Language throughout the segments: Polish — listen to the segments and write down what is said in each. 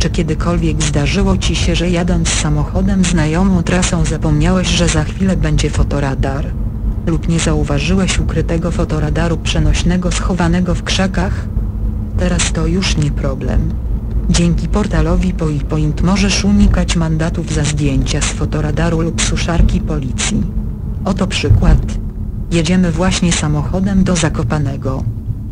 Czy kiedykolwiek zdarzyło Ci się, że jadąc samochodem znajomą trasą zapomniałeś, że za chwilę będzie fotoradar? Lub nie zauważyłeś ukrytego fotoradaru przenośnego schowanego w krzakach? Teraz to już nie problem. Dzięki portalowi PoiPoint możesz unikać mandatów za zdjęcia z fotoradaru lub suszarki policji. Oto przykład. Jedziemy właśnie samochodem do Zakopanego.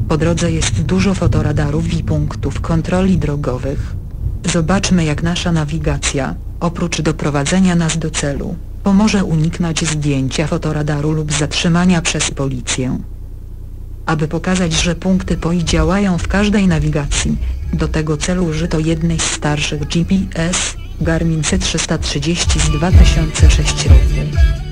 Po drodze jest dużo fotoradarów i punktów kontroli drogowych. Zobaczmy jak nasza nawigacja, oprócz doprowadzenia nas do celu, pomoże uniknąć zdjęcia fotoradaru lub zatrzymania przez policję. Aby pokazać, że punkty POI działają w każdej nawigacji, do tego celu użyto jednej z starszych GPS, Garmin C330 z 2006 roku.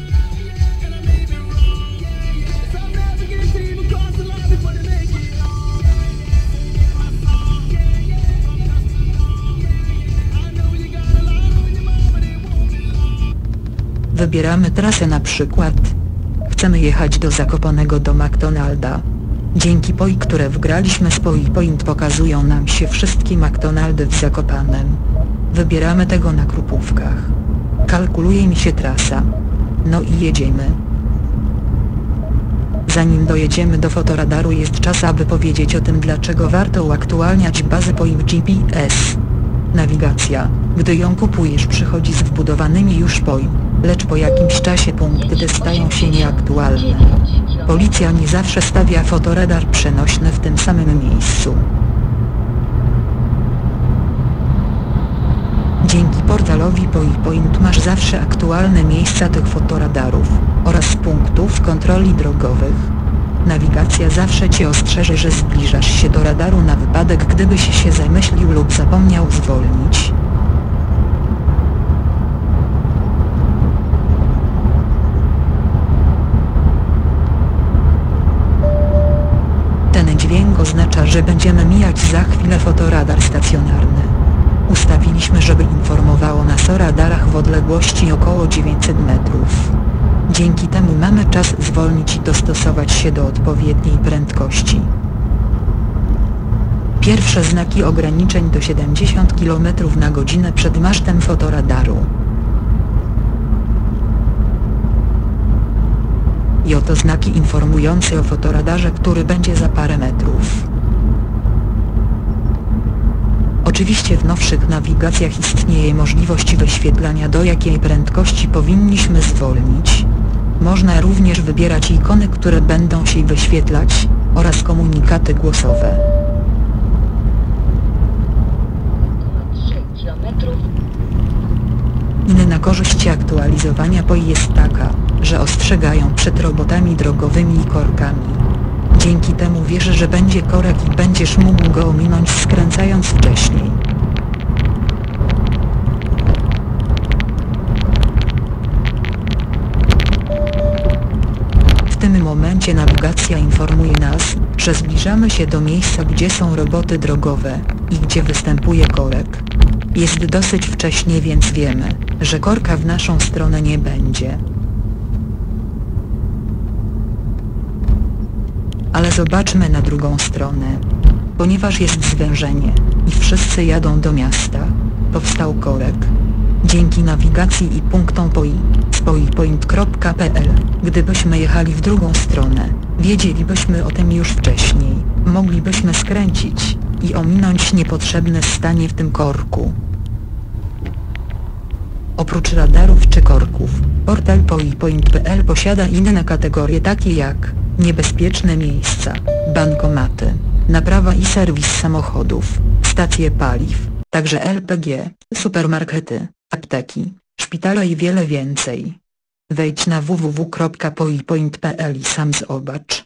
Wybieramy trasę na przykład. Chcemy jechać do Zakopanego do McDonalda. Dzięki POI, które wgraliśmy z POI Point pokazują nam się wszystkie McDonaldy w Zakopanem. Wybieramy tego na krupówkach. Kalkuluje mi się trasa. No i jedziemy. Zanim dojedziemy do fotoradaru jest czas aby powiedzieć o tym dlaczego warto uaktualniać bazę POI w GPS. Nawigacja, gdy ją kupujesz przychodzi z wbudowanymi już POI, lecz po jakimś czasie punkty stają się nieaktualne. Policja nie zawsze stawia fotoradar przenośny w tym samym miejscu. Dzięki portalowi PoiPoint masz zawsze aktualne miejsca tych fotoradarów, oraz punktów kontroli drogowych. Nawigacja zawsze Cię ostrzeże, że zbliżasz się do radaru na wypadek gdybyś się zamyślił lub zapomniał zwolnić. Oznacza, że będziemy mijać za chwilę fotoradar stacjonarny. Ustawiliśmy, żeby informowało nas o radarach w odległości około 900 metrów. Dzięki temu mamy czas zwolnić i dostosować się do odpowiedniej prędkości. Pierwsze znaki ograniczeń to 70 km na godzinę przed masztem fotoradaru. I oto znaki informujące o fotoradarze, który będzie za parę metrów. Oczywiście w nowszych nawigacjach istnieje możliwość wyświetlania do jakiej prędkości powinniśmy zwolnić. Można również wybierać ikony, które będą się wyświetlać, oraz komunikaty głosowe. Inna korzyść aktualizowania POI jest taka, że ostrzegają przed robotami drogowymi i korkami. Dzięki temu wiesz, że będzie korek i będziesz mógł go ominąć skręcając wcześniej. W tym momencie nawigacja informuje nas, że zbliżamy się do miejsca gdzie są roboty drogowe i gdzie występuje korek. Jest dosyć wcześnie więc wiemy, że korka w naszą stronę nie będzie. Zobaczmy na drugą stronę. Ponieważ jest zwężenie i wszyscy jadą do miasta, powstał korek. Dzięki nawigacji i punktom POI, z poipoint.pl, gdybyśmy jechali w drugą stronę, wiedzielibyśmy o tym już wcześniej, moglibyśmy skręcić i ominąć niepotrzebne stanie w tym korku. Oprócz radarów czy korków, portal poipoint.pl posiada inne kategorie takie jak niebezpieczne miejsca, bankomaty, naprawa i serwis samochodów, stacje paliw, także LPG, supermarkety, apteki, szpitale i wiele więcej. Wejdź na www.poipoint.pl i sam zobacz.